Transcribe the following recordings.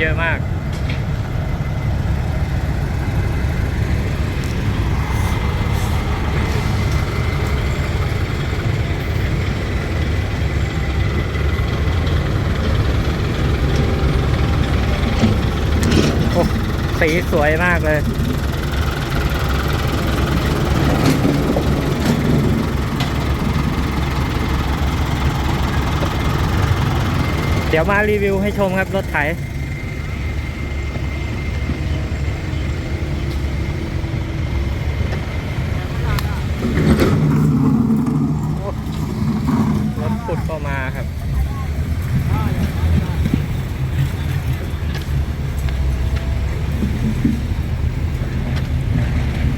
เยอะมาก โอ้สีสวยมากเลยเดี๋ยวมารีวิวให้ชมครับ รถไถ โอ้รถขุดก็มาครับ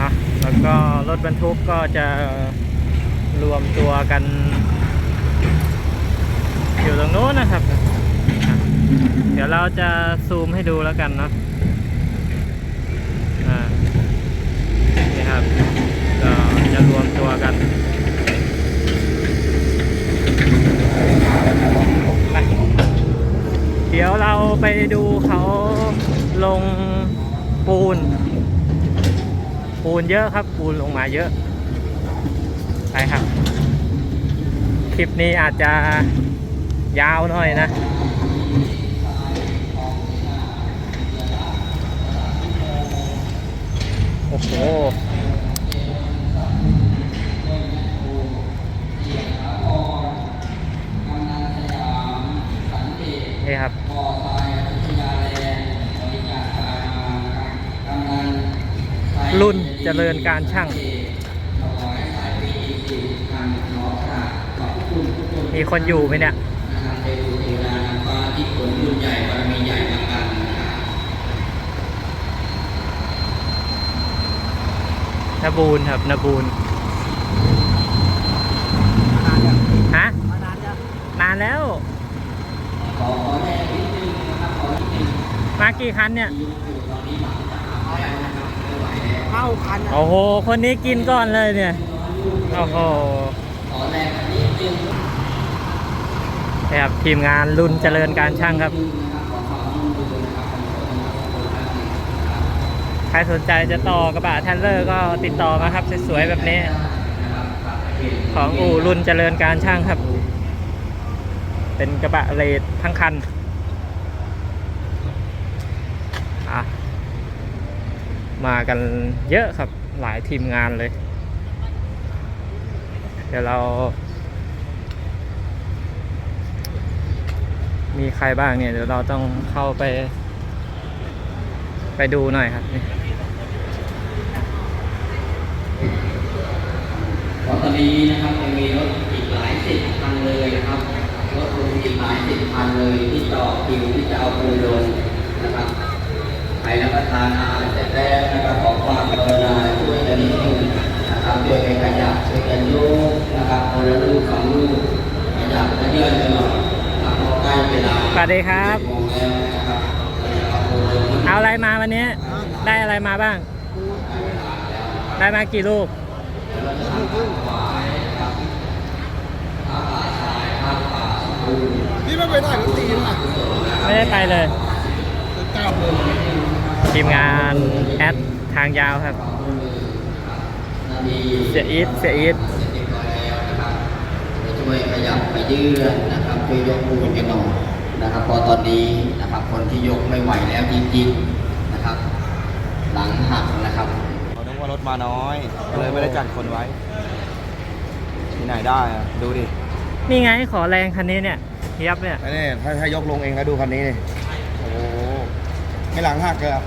อะแล้วก็รถ บรรทุกก็จะรวมตัวกัน อยู่ตรงโน้นนะครับ เดี๋ยวเราจะซูมให้ดูแล้วกันเนาะอ่านี่ครับก็จะรวมตัวกันเดี๋ยวเราไปดูเขาลงปูน ปูนเยอะครับ ปูนลงมาเยอะ ไปครับ คลิปนี้อาจจะยาวหน่อยนะโอ้โหนี่ครับรุ่น เจริญการช่างมีคนอยู่ไหมเนี่ยนบูลครับนบูลฮะนานแล้ว มากี่คันเนี่ย้าคันโอ้โห คนนี้กินก่อนเลยเนี่ย โอ้โหนี่ครับทีมงานรุ่นเจริญการช่างครับ ใครสนใจจะต่อกระบะแทนเลอร์ก็ติดต่อมาครับ สวยๆแบบนี้ ของอู่รุ่นเจริญการช่างครับ เป็นกระบะเลดทั้งคัน อะ มากันเยอะครับหลายทีมงานเลย เดี๋ยวเรา มีใครบ้างเนี่ย เดี๋ยวเราต้องเข้าไป ไปดูหน่อยครับตอนนี้นะครับยังมีรถอีกหลายสิบคันเลยนะครับรถอีกหลายสิบคันเลยที่ต่อคิวที่จะเอาปูนลงนะครับ รรับประทานอาหารเสร็จแล้วนะครับขอความกรุณาช่วยกันนิดนึงนะครับช่วยกันขยับช่วยกันยกนะครับคนละลูกสองลูกขยับและเลื่อนกันหน่อยนะครับเพราะใกล้เวลาสวัสดีครับโมงแล้วนะครับเอาปูนลงเอาอะไรมาวันนี้ ได้อะไรมาบ้าง ได้มากี่ลูกนี่ไม่ไปได้ก็ตีนอะไม่ได้ไปเลยเก้าโมง ทีมงานแอดทางยาวครับ เสียอีทเสียอีทช่วยขยับไปยื่นนะครับช่วยยกปูนกันหน่อยนะครับเพอตอนนี้นะครับคนที่ยกไม่ไหวแล้วจริงๆนะครับ หลังหักนะครับเขานึกว่ารถมาน้อยเลยไม่ได้จัดคนไว้ ที่ไหนได้อะดูดินี่ไงขอแรงคันนี้เนี่ยเทียบเนี่ยไอ้นี่ถ้าถ้ายกลงเองแล้วดูคันนี้นี่โอ้โหไม่หลังหักเลยอะ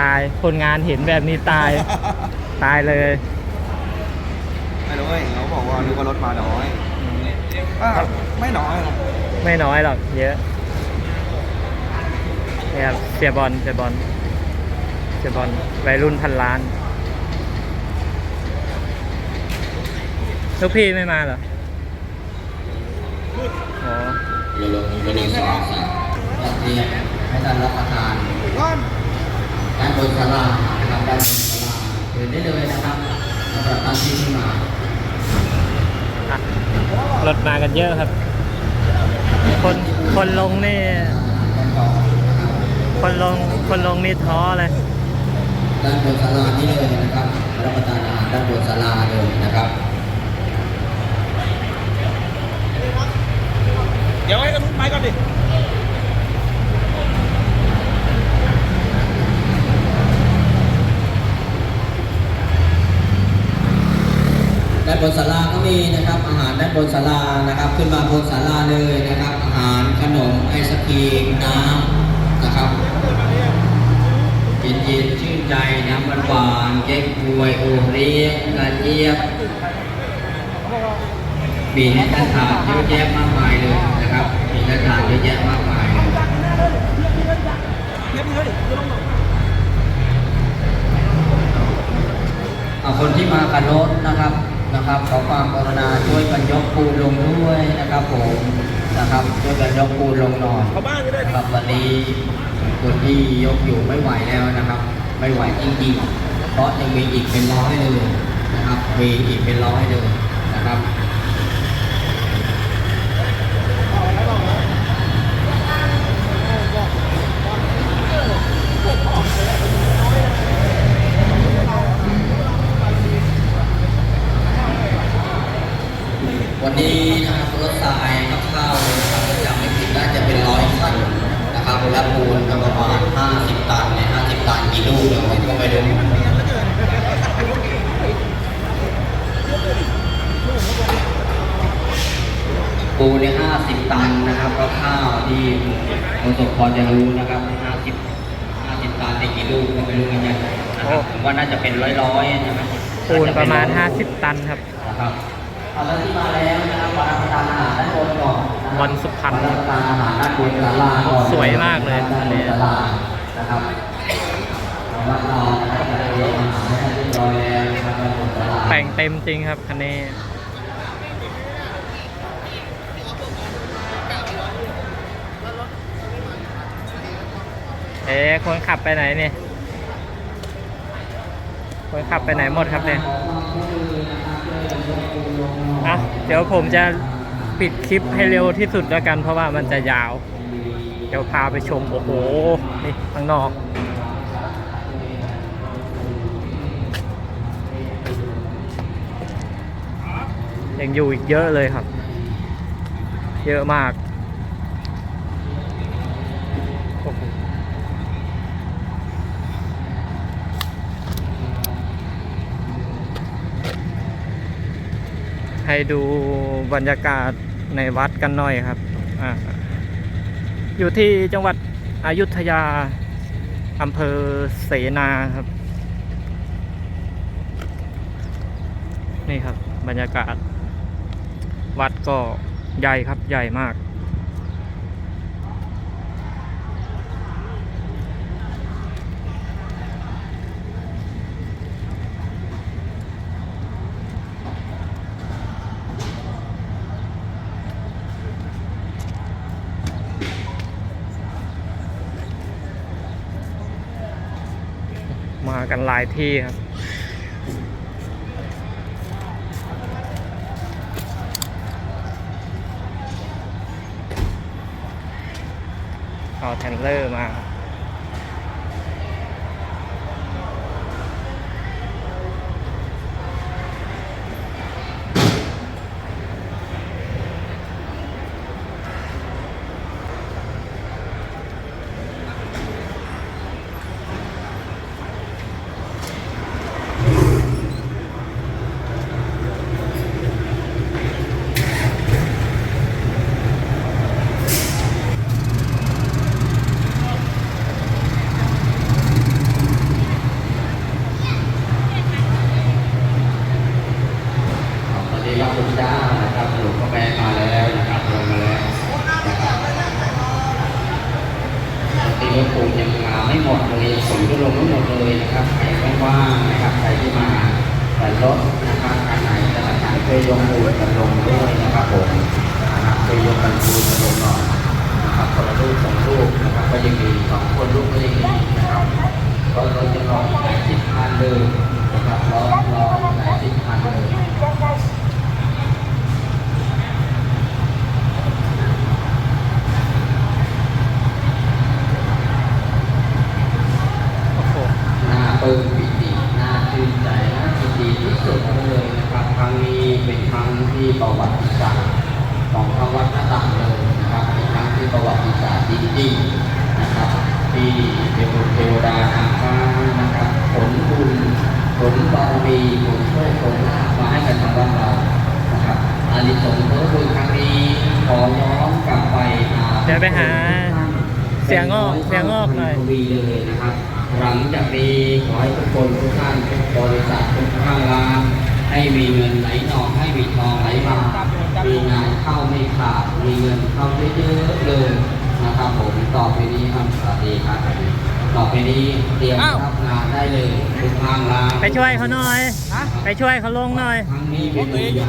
ตาย คนงานเห็นแบบนี้ตาย ตายเลย ไม่รู้เว้ยเขาบอกว่านึกว่ารถมาน้อยอ้าวไม่น้อยหรอกไม่น้อยหรอกเยอะเนี่ยครับเสียบอลเสียบอลเสียบอลวัยรุ่นพันล้านลูกพี่ไม่มาเหรออ๋อเรือลงไปหนึ่งสองสามจัดเตรียมให้ท่านรับประทาน ด้านบนศาลานะครับด้านบนศาลาเดินได้เลยนะครับสำหรับท่านที่ไม่มารถมากันเยอะครับ คนคนลงนี่ คนลงคนลงนี่ท้อเลยด้านบนศาลานี่เลยนะครับรับประทานอาหารด้านบนศาลาเลยนะครับเดี๋ยวให้กันไปก่อนดิ ด้านบนศาลาก็มีนะครับ อาหารด้านบนศาลานะครับ ขึ้นมาบนศาลาเลยนะครับ อาหารขนมไอศครีมน้ำนะครับเย็นๆชื่นใจน้ำหวานๆเก๊กฮวยโอเลี้ยกระเจี๊ยบมีให้ท่านทานเยอะแยะมากมายเลยนะครับมีให้ท่านทานเยอะแยะมากมายเลยคนที่มากับรถนะครับ นะครับขอความกรุณาช่วยกันยกปูนลงด้วยนะครับผมนะครับช่วยกันยกปูนลงหน่อยเขาบ้านก็ได้นะครับวันนี้คนที่ยกอยู่ไม่ไหวแล้วนะครับ ไม่ไหวจริงๆเพราะยังมีอีกเป็นร้อยเลยนะครับมีอีกเป็นร้อยเลยนะครับ วันนี้นะครับรถทรายก็เข้านะครับจำไม่ผิดน่าจะเป็นร้อยคันนะครับและปูนก็ประมาณ 50 ตันเนี่ย50 ตันกี่ลูกเนี่ยผมก็ไม่รู้ปูเนี่ย50 ตันนะครับก็ข้าวที่ประสบพอจะรู้นะครับ 50 50 ตันในกี่ลูกก็ไม่รู้เหมือนกันนะครับผมว่าน่าจะเป็นร้อยๆใช่ไหมปูนประมาณน่จเป็นอย50 ตันครับ นะครับเอา แล้วที่มาแล้วนะครับมารับประทานอาหารด้านบนก่อนนะครับวันสุพรรณมารับประทานอาหารด้านบนศาลาก่อนสวยมากเลยด้านบนศาลานะครับรับรองนะครับจะได้เรียนอาหารให้ท่านเรียบร้อยแล้วนะครับด้านบนศาลาแต่งเต็มจริงครับคันนี้เอ๊ะคนขับไปไหนเนี่ย คนขับไปไหนหมดครับเนี่ย อะเดี๋ยวผมจะปิดคลิปให้เร็วที่สุดแล้วกัน เพราะว่ามันจะยาว เดี๋ยวพาไปชม โอ้โห นี่ข้างนอกยังอยู่อีกเยอะเลยครับ เยอะมากโอ้โห ให้ดูบรรยากาศในวัดกันหน่อยครับออยู่ที่จังหวัดอยุธยาอำเภอเสนาครับ นี่ครับบรรยากาศ วัดก็ใหญ่ครับใหญ่มาก กันหลายที่ครับ เอาแทนเลอร์มา รถนะครับการไหนนะครับเคยยงบูดกันลงด้วยนะครับผมนะครับเคยงกันบูดกันลงหน่อยนะครับคนละรูปสองรูปนะครับก็ยังมีสองคนรูปก็ยังมีนะครับก็เราจะลองหลายสิบพันเลยนะครับลองลองหลายสิบพันเลยปึ้งปิติน้าชื่นใจนะ ดีที่สุดเลยนะครับครั้งนี้เป็นครั้งที่ประวัติศาสตร์ของพระวัดหน้าต่างเลยนะครับเป็นครั้งที่ประวัติศาสตร์จริงๆนะครับที่เทวเทวดานางฟ้านะครับผลบุญผลบารมีผลโชคผลลาภมาให้กับทางวัดเรานะครับอานิสงส์ผลบุญครั้งนี้ขอย้อนกลับไปหาเดี๋ยวไปหาเสียงอกเสียงอกหน่อยเลยนะครับ หลังจากนี้ขอให้ทุกคนทุกท่านทุกบริษัททุกข้างร้านให้มีเงินไหลนองให้มีทองไหลมามีงานเข้าไม่ขาดมีเงินเข้าเยอะๆเลยนะครับผมต่อไปนี้ครับสวัสดีครับต่อไปนี้เตรียมรับงานได้เลยทุกข้างร้านไปช่วยเขาหน่อยไปช่วยเขาลงหน่อยครั้งนี้เป็นบุญใหญ่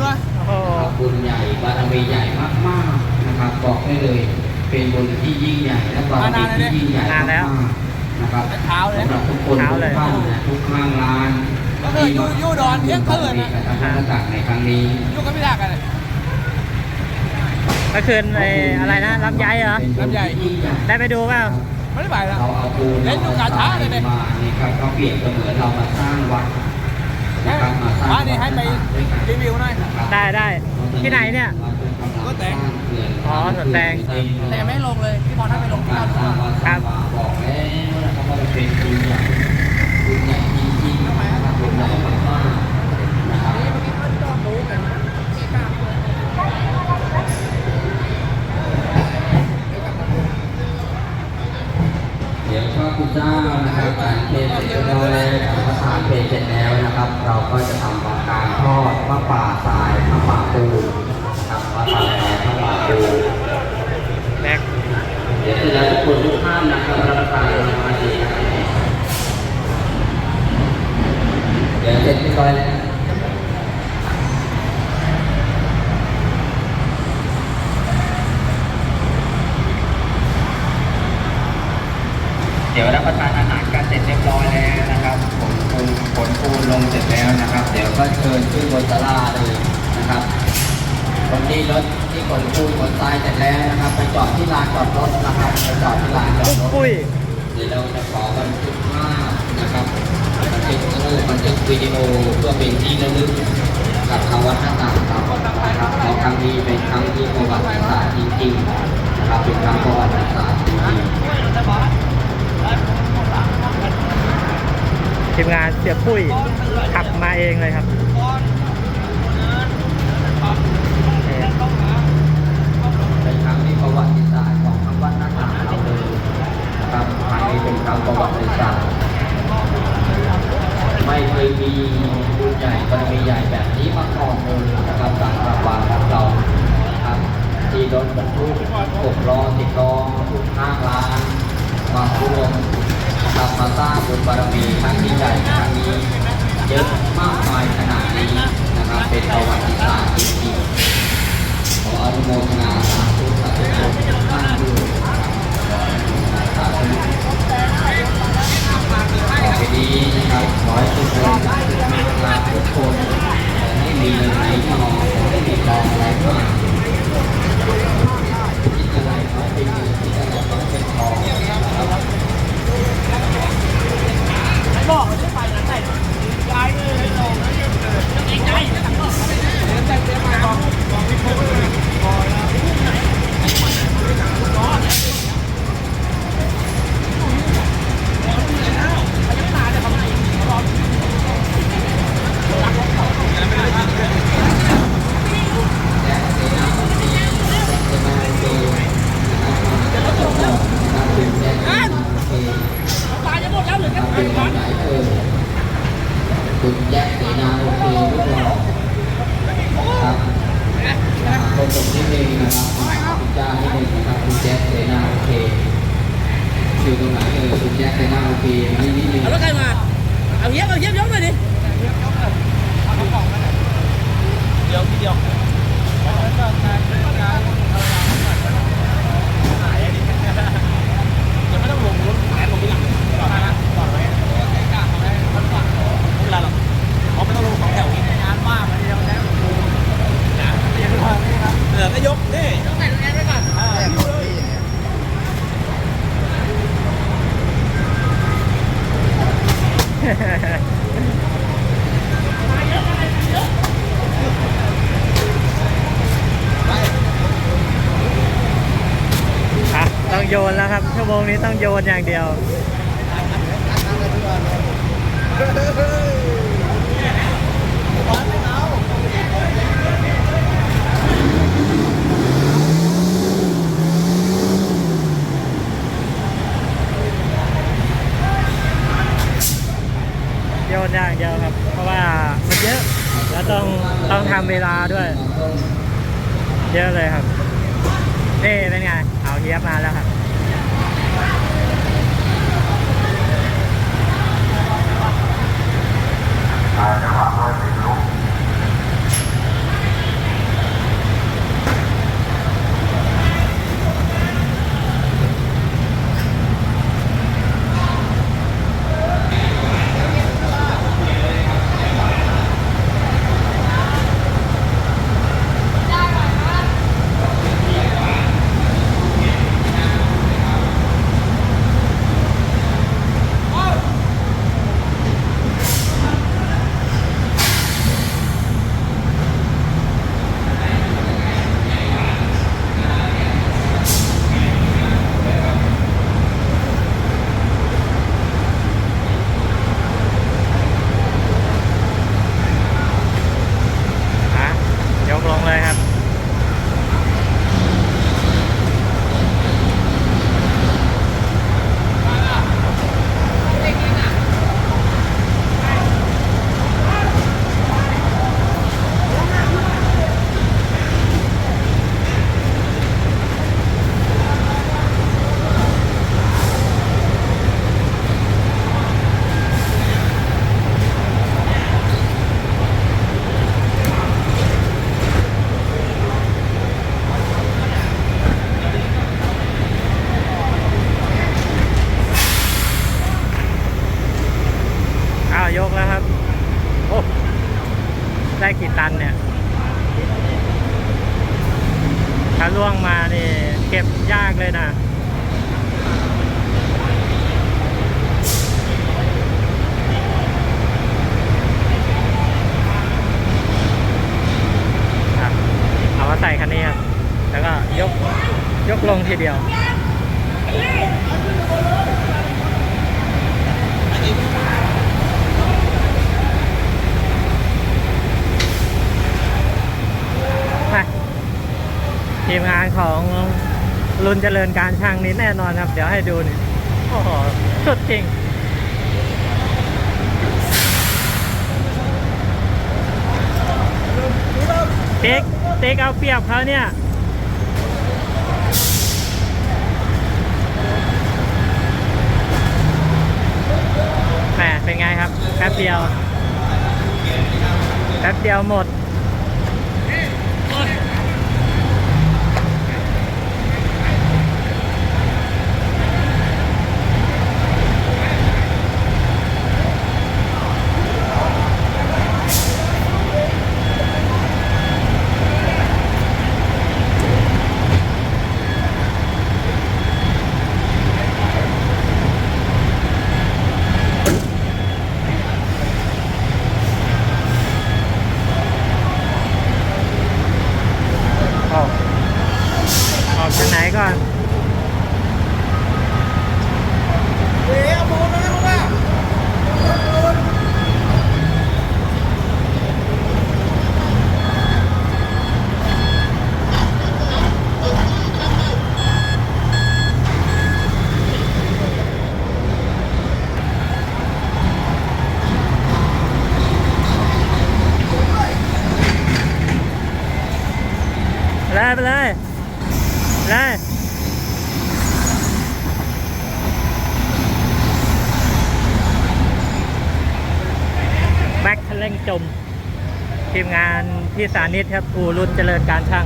โอ้โหบุญใหญ่บารมีใหญ่มากๆนะครับบอกได้เลย เป็นบุญที่ยิ่งใหญ่และบารมีที่ยิ่งใหญ่นานแล้วมากๆ นะครับเช้าเลยสำหรับทุกคนเช้าทุกเลยท่านและทุกข้างร้านก็คืออยู่อยู่ดอนเที่ยงคืนมีนะการทำธุรกิจในครั้งนี้อยู่กันไม่ได้กันเลยเมื่อคืนไอ้อะไรนะลำไยเหรอเป็นบุญที่ยิ่งใหญ่ได้ไปดูเปล่าไม่ได้ไปแล้วเราเอาปูนเล่นอยู่กาช้าเลยเนี่ยมานี่ครับก็เปรียบเสมือนเรามาสร้างวัดนะครับมาสร้างบ้านนี้ให้ไปด้วยกันรีวิวหน่อยนะครับได้ได้ที่ไหนเนี่ยก็แตงอ๋อสวนแตงแต่ยังไม่ลงเลยพี่บอลถ้าไปลงที่การเราสดูร้างก่อนวัดสร้างวาบอกแล้ว นะครับว่ามันเป็นบุญใหญ่บุญใหญ่จริงๆนะครับบุญใหญ่มากๆนะครับเดี๋ยวพระคุณเจ้านะครับการเพลเสร็จเรียบร้อยแล้วพระทานเพลเสร็จแล้วนะครับ เราก็จะทำการทอดพระป่าทรายพระป่าปูนะครับพระป่าทรายพระป่าปู แม็ก เดี๋ยวเสร็จแล้วทุกคนทุกท่านนะครับรับประทานอาหารนะครับเดี๋ยวเสร็จเรียบร้อยแล้วเดี๋ยวรับประทานอาหารกันเสร็จเรียบร้อยแล้วนะครับผลปูนผลปูนลงเสร็จแล้วนะครับ เดี๋ยวก็เชิญขึ้นบนศาลาเลยนะครับตรงนี้รถที่ขนปูนขนทรายเสร็จแล้วนะครับ ไปจอดที่ลานจอดรถนะครับไปจอดที่ลานจอดปุ๊บรถปุ้ยเดี๋ยวเราจะขอบันทึกภาพนะครับบันทึกรูปบันทึกวิดีโอเพื่อเป็นที่ระลึกกับทางวัฒนธรรมครับนะครับเพราะครั้งนี้เป็นครั้งที่ประวัติศาสตร์จริงๆนะครับเป็นครั้งประวัติศาสตร์จริงๆ ทีมงานเสียปุ้ยขับมาเองเลยครับ นี้ต้องโยนอย่างเดียวโยนอย่างเดียวครับ เพราะว่ามันเยอะ แล้วต้องต้องทำเวลาด้วย เยอะเลยครับ ถ้าล่วงมานี่เก็บยากเลยนะเอามาใส่คันนี้ครับ แล้วก็ยกยกลงทีเดียวไป ทีมงานของรุนเจริญการช่างนี้แน่นอนครับ เดี๋ยวให้ดูนี่โอ้โหสุดจริงติ๊กติ๊กเอาเปรียบเขาเนี่ยแหมเป็นไงครับแป๊บเดียวแป๊บเดียวหมด ออกออกจากไหนก่อน เอ๊ะเอาบูนนะลูกอะ ไปเลยไปเลยไปเลยแบ็คทะเล่งจม ทีมง พี่สานิตครับอูรุ่นเจริญการช่าง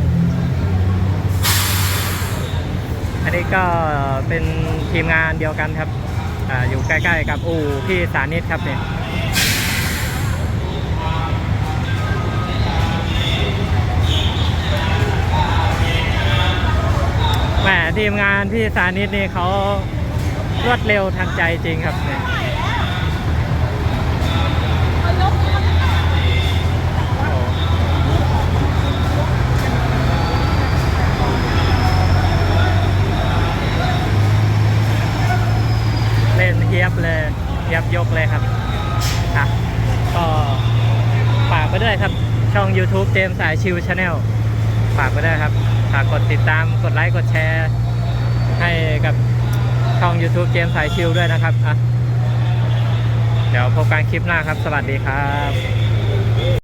อันนี้ก็เป็นทีมงานเดียวกันครับออยู่ใกล้ๆกับอูพี่สานิตครับเนี่ยแหมทีมงานพี่สานิตนี่เขารวดเร็วทันใจจริงครับเนี่ย เย็บเลยเย็บยกเลยครับอะก็ฝากไปด้วยครับ ช่อง YouTube เจมสายชิวชาแนลฝากไปด้วยครับฝากกดติดตามกดไลค์กดแชร์ให้กับช่อง YouTube เจมส์สายชิวด้วยนะครับอะเดี๋ยวพบกันคลิปหน้าครับ สวัสดีครับ